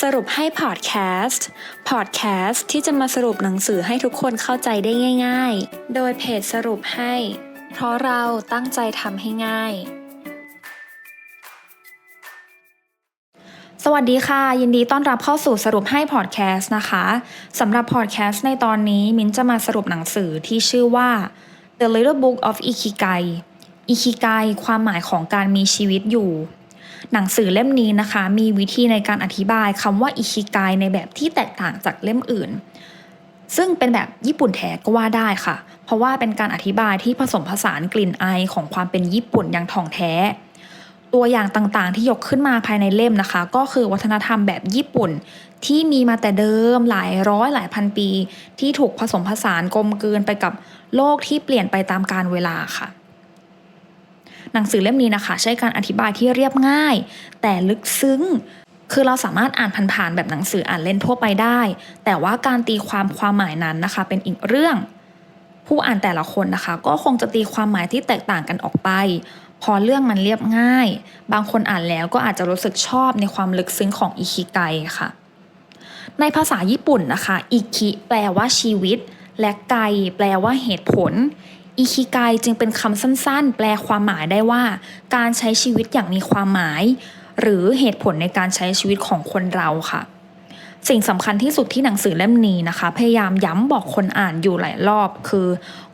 สรุปให้พอดแคสต์ พอดแคสต์ที่จะมาสรุปหนังสือให้ทุกคนเข้าใจได้ง่าย ๆ โดยเพจสรุปให้ เพราะเราตั้งใจทำให้ง่าย สวัสดีค่ะ ยินดีต้อนรับเข้าสู่สรุปให้พอดแคสต์นะคะสำหรับพอดแคสต์ในตอนนี้มิ้นจะมาสรุปหนังสือที่ชื่อว่า The Little Book of Ikigai Ikigai ความหมายของการมีชีวิตอยู่ หนังสือเล่มนี้นะคะ มีวิธีในการอธิบายคำว่าอิคิกายในแบบที่แตกต่างจากเล่มอื่น ซึ่งเป็นแบบญี่ปุ่นแท้ก็ว่าได้ค่ะ เพราะว่าเป็นการอธิบายที่ผสมผสานกลิ่นไอของความเป็นญี่ปุ่นอย่างถ่องแท้ ตัวอย่างต่างๆที่ยกขึ้นมาภายในเล่มนะคะ ก็คือวัฒนธรรมแบบญี่ปุ่นที่มีมาแต่เดิมหลายร้อยหลายพันปี ที่ถูกผสมผสานกลมกลืนไปกับโลกที่เปลี่ยนไปตามกาลเวลาค่ะ หนังสือเล่มนี้นะคะ ใช้การอธิบายที่เรียบง่าย แต่ลึกซึ้ง คือเราสามารถอ่านผ่านๆแบบหนังสืออ่านเล่นทั่วไปได้ แต่ว่าการตีความความหมายนั้นนะคะ เป็นอีกเรื่อง ผู้อ่านแต่ละคนนะคะ ก็คงจะตีความหมายที่แตกต่างกันออกไป พอเรื่องมันเรียบง่าย บางคนอ่านแล้วก็อาจจะรู้สึกชอบในความลึกซึ้งของอิคิไกค่ะ ในภาษาญี่ปุ่นนะคะอิคิแปลว่าชีวิตและไกแปลว่าเหตุผล อิคิไกจึงเป็นคำสั้นๆ แปลความหมายได้ว่า การใช้ชีวิตอย่างมีความหมาย หรือเหตุผลในการใช้ชีวิตของคนเราค่ะ สิ่งสำคัญที่สุดที่หนังสือเล่มนี้นะคะ พยายามย้ำบอกคนอ่านอยู่หลายรอบ คือ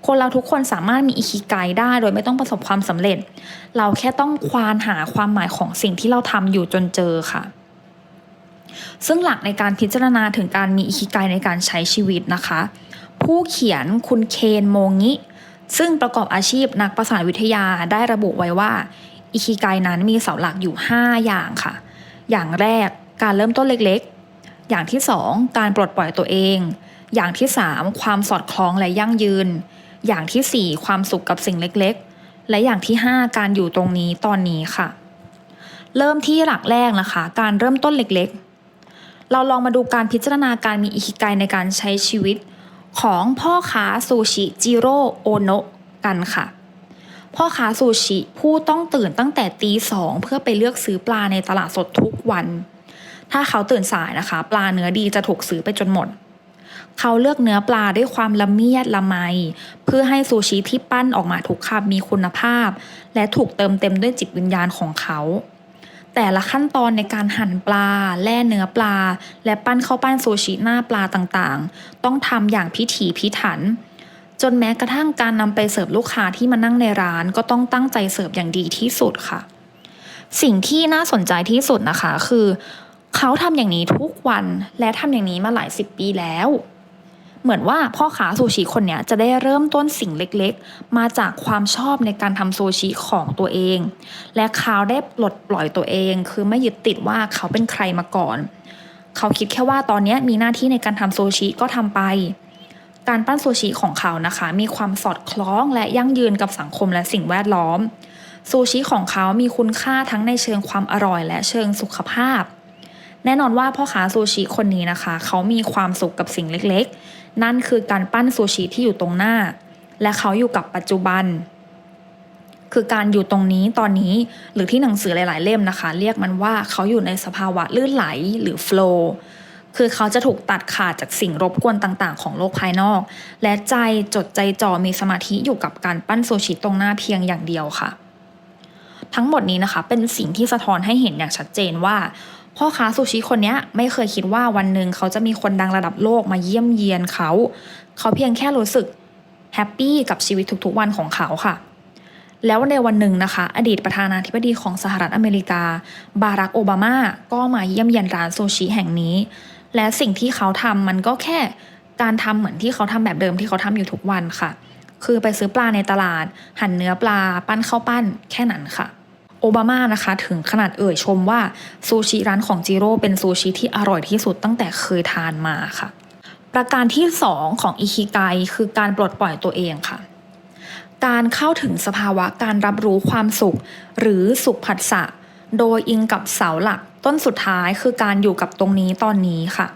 คนเราทุกคนสามารถมีอิคิไกได้ โดยไม่ต้องประสบความสำเร็จ เราแค่ต้องควานหาความหมายของสิ่งที่เราทำอยู่จนเจอค่ะซึ่งหลักในการพิจารณาถึงการมีอิคิไกในการใช้ชีวิตนะคะ ผู้เขียนคุณเคนโมงิ ซึ่งประกอบอาชีพนักประสาทวิทยาได้ระบุไว้ว่า อิคิไกนั้นมีเสาหลักอยู่ 5 อย่างค่ะ อย่างแรกการเริ่มต้นเล็กๆ อย่างที่ 2 การปลดปล่อยตัวเอง อย่างที่ 3 ความสอดคล้องและยั่งยืน อย่างทีสี่4 ความสุขกับสิ่งเล็กๆ และอย่างที่ 5 การอยู่ตรงนี้ตอนนี้ค่ะ เริ่มที่หลักแรกนะคะ การเริ่มต้นเล็กๆ เราลองมาดูการพิจารณาการมีอิคิไกในการใช้ชีวิต ของพ่อค้าซูชิจิโร่โอโนะกันค่ะ พ่อค้าซูชิผู้ต้องตื่นตั้งแต่ตีสองเพื่อไปเลือกซื้อปลาในตลาดสดทุกวัน ถ้าเขาตื่นสายนะคะ ปลาเนื้อดีจะถูกซื้อไปจนหมด เขาเลือกเนื้อปลาด้วยความละเมียดละไม เพื่อให้ซูชิที่ปั้นออกมาทุกคำมีคุณภาพ และถูกเติมเต็มด้วยจิตวิญญาณของเขา แต่ละขั้นตอนในการหั่นปลา แล่เนื้อปลา และปั้นข้าวปั้นซูชิหน้าปลาต่างๆ ต้องทำอย่างพิถีพิถัน จนแม้กระทั่งการนำไปเสิร์ฟลูกค้าที่มานั่งในร้านก็ต้องตั้งใจเสิร์ฟอย่างดีที่สุดค่ะ สิ่งที่น่าสนใจที่สุดนะคะคือ เขาทำอย่างนี้ทุกวันและทำอย่างนี้มาหลายสิบปีแล้ว เหมือนว่าพ่อค้าซูชิคนเนี้ยจะได้เริ่มต้นสิ่งเล็กๆ มาจากความชอบในการทำซูชิของตัวเอง และเขาได้ปลดปล่อยตัวเอง คือไม่ยึดติดว่าเขาเป็นใครมาก่อน เขาคิดแค่ว่าตอนนี้มีหน้าที่ในการทำซูชิก็ทำไป การปั้นซูชิของเขานะคะ มีความสอดคล้องและยั่งยืนกับสังคมและสิ่งแวดล้อมซูชิของเขามีคุณค่าทั้งในเชิงความอร่อยและเชิงสุขภาพ แน่นอนว่าพ่อค้าซูชิคนนี้นะคะ เขามีความสุขกับสิ่งเล็ก นั่นคือการปั้นซูชิที่อยู่ตรงหน้า และเขาอยู่กับปัจจุบัน คือการอยู่ตรงนี้ตอนนี้หรือที่หนังสือหลาย ๆ เล่มนะคะ เรียกมันว่าเขาอยู่ในสภาวะลื่นไหลหรือ flow คือเขาจะถูกตัดขาดจากสิ่งรบกวนต่างๆ ของโลกภายนอก และใจจดใจจ่อมีสมาธิอยู่กับการปั้นโซชิตรงหน้าเพียงอย่างเดียวค่ะ ทั้งหมดนี้นะคะเป็นสิ่งที่สะท้อนให้เห็นอย่างชัดเจนว่า พ่อค้าซูชิคนนี้ไม่เคยคิดว่าวันหนึ่งเขาจะมีคนดังระดับโลกมาเยี่ยมเยียนเขา เขาเพียงแค่รู้สึกแฮปปี้กับชีวิตทุกๆวันของเขาค่ะ แล้วในวันหนึ่งนะคะ อดีตประธานาธิบดีของสหรัฐอเมริกา บารักโอบามาก็มาเยี่ยมเยียนร้านซูชิแห่งนี้ และสิ่งที่เขาทำมันก็แค่การทำเหมือนที่เขาทำแบบเดิมที่เขาทำอยู่ทุกวันค่ะ คือไปซื้อปลาในตลาด หั่นเนื้อปลา ปั้นข้าวปั้นแค่นั้นค่ะ โอบามานะคะถึงขนาดเอ่ยชมว่าซูชิร้านของจิโร่เป็นซูชิที่อร่อยที่สุดตั้งแต่เคยทานมาค่ะ ประการที่ 2 ของอิคิไกคือการปลดปล่อยตัวเองค่ะ การเข้าถึงสภาวะการรับรู้ความสุข หรือสุขผัสสะ โดยอิงกับเสาหลัก ต้นสุดท้ายคือการอยู่กับตรงนี้ตอนนี้ค่ะ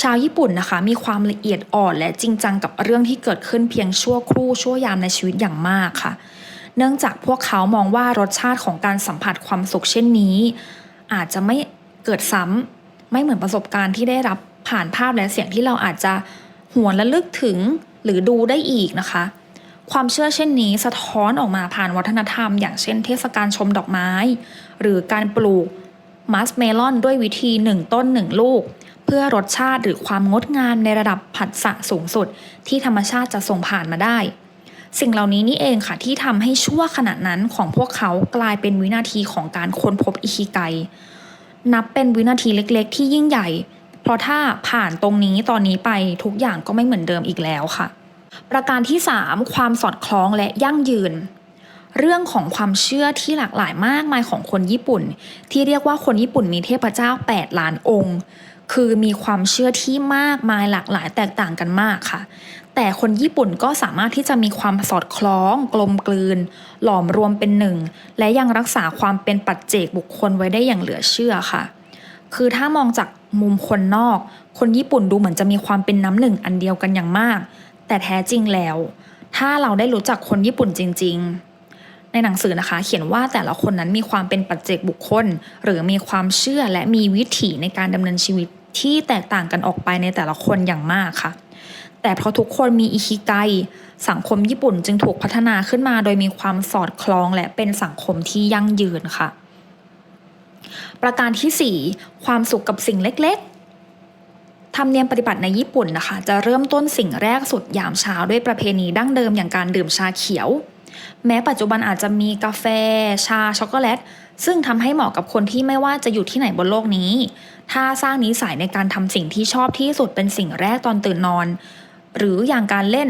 ชาวญี่ปุ่นนะคะมีความละเอียดอ่อนและจริงจังกับเรื่องที่เกิดขึ้นเพียงชั่วครู่ชั่วยามในชีวิตอย่างมากค่ะ เนื่องจากพวกเขามองว่ารสชาติของการสัมผัสความสุขเช่นนี้ อาจจะไม่เกิดซ้ำไม่เหมือนประสบการณ์ที่ได้รับผ่านภาพและเสียงที่เราอาจจะหวนและลึกถึงหรือดูได้อีกนะคะ ความเชื่อเช่นนี้สะท้อนออกมาผ่านวัฒนธรรม อย่างเช่นเทศกาลชมดอกไม้ หรือการปลูกมัสเมลอนด้วยวิธีหนึ่งต้นหนึ่งลูก เพื่อรสชาติหรือความงดงามในระดับผัสสะสูงสุด ที่ธรรมชาติจะส่งผ่านมาได้ สิ่งเหล่านี้นี่เองค่ะที่ทำให้ชั่วขณะนั้นของพวกเขากลายเป็นวินาทีของการค้นพบอิคิไก นับเป็นวินาทีเล็กๆ ที่ยิ่งใหญ่ เพราะถ้าผ่านตรงนี้ตอนนี้ไปทุกอย่างก็ไม่เหมือนเดิมอีกแล้วค่ะ ประการที่ 3 ความสอดคล้องและยั่งยืนเรื่องของความเชื่อที่หลากหลายมากมายของคนญี่ปุ่น ที่เรียกว่าคนญี่ปุ่นมีเทพเจ้า 8 ล้านองค์ คือมีความเชื่อที่มากมายหลากหลายแตกต่างกันมากค่ะ แต่คนญี่ปุ่นก็สามารถที่จะมีความสอดคล้อง กลมกลืน หลอมรวมเป็นหนึ่ง และยังรักษาความเป็นปัจเจกบุคคลไว้ได้อย่างเหลือเชื่อค่ะ คือถ้ามองจากมุมคนนอก คนญี่ปุ่นดูเหมือนจะมีความเป็นน้ำหนึ่งอันเดียวกันอย่างมาก แต่แท้จริงแล้ว ถ้าเราได้รู้จักคนญี่ปุ่นจริง ๆ ในหนังสือนะคะ เขียนว่าแต่ละคนนั้นมีความเป็นปัจเจกบุคคล หรือมีความเชื่อและมีวิถีในการดำเนินชีวิตที่แตกต่างกันออกไปในแต่ละคนอย่างมากค่ะ แต่เพราะทุกคนมีอิคิไกสังคมญี่ปุ่นจึงถูกพัฒนาขึ้นมาโดยมีความสอดคล้องและเป็นสังคมที่ยั่งยืนค่ะ ประการที่ 4 ความสุขกับสิ่งเล็กๆธรรมเนียมปฏิบัติในญี่ปุ่นนะคะ จะเริ่มต้นสิ่งแรกสุดยามเช้าด้วยประเพณีดั้งเดิมอย่างการดื่มชาเขียว แม้ปัจจุบันอาจจะมีกาแฟ ชาช็อกโกแลต ซึ่งทำให้เหมาะกับคนที่ไม่ว่าจะอยู่ที่ไหนบนโลกนี้ ถ้าสร้างนิสัยในการทำสิ่งที่ชอบที่สุดเป็นสิ่งแรกตอนตื่นนอน หรืออย่างการเล่น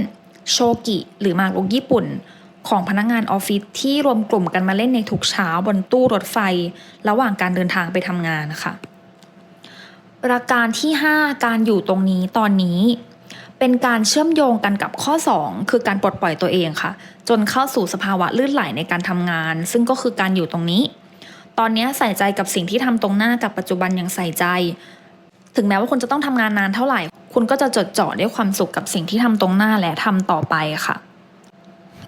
โชกิ หรือมากรุกญี่ปุ่น ของพนักงานออฟฟิศที่รวมกลุ่มกันมาเล่นในทุกเช้าบนตู้รถไฟ ระหว่างการเดินทางไปทำงานนะคะประการที่ 5 การอยู่ตรงนี้ตอนนี้ เป็นการเชื่อมโยงกันกับข้อ 2 คือการปลดปล่อยตัวเองค่ะ จนเข้าสู่สภาวะลื่นไหลในการทำงาน ซึ่งก็คือการอยู่ตรงนี้ ตอนนี้ใส่ใจกับสิ่งที่ทำตรงหน้ากับปัจจุบันอย่างใส่ใจ ถึงแม้ว่าคุณจะต้องทำงานนานเท่าไหร่ คุณก็จะจดจ่อด้วยความสุขกับสิ่งที่ทำตรงหน้าและทำต่อไปค่ะ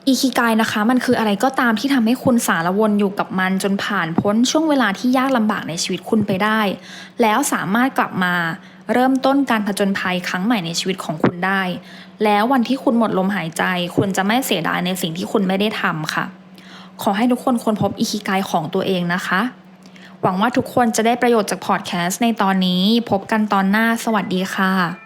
อีคิกายนะคะมันคืออะไรก็ตามที่ทำให้คุณสารวนอยู่กับมันจนผ่านพ้นช่วงเวลาที่ยากลำบากในชีวิตคุณไปได้ แล้วสามารถกลับมาเริ่มต้นการผจญภัยครั้งใหม่ในชีวิตของคุณได้ แล้ววันที่คุณหมดลมหายใจ คุณจะไม่เสียดายในสิ่งที่คุณไม่ได้ทำค่ะ ขอให้ทุกคนค้นพบอีคิกายของตัวเองนะคะ หวังว่าทุกคนจะได้ประโยชน์จากพอดแคสต์ในตอนนี้ พบกันตอนหน้าสวัสดีค่ะ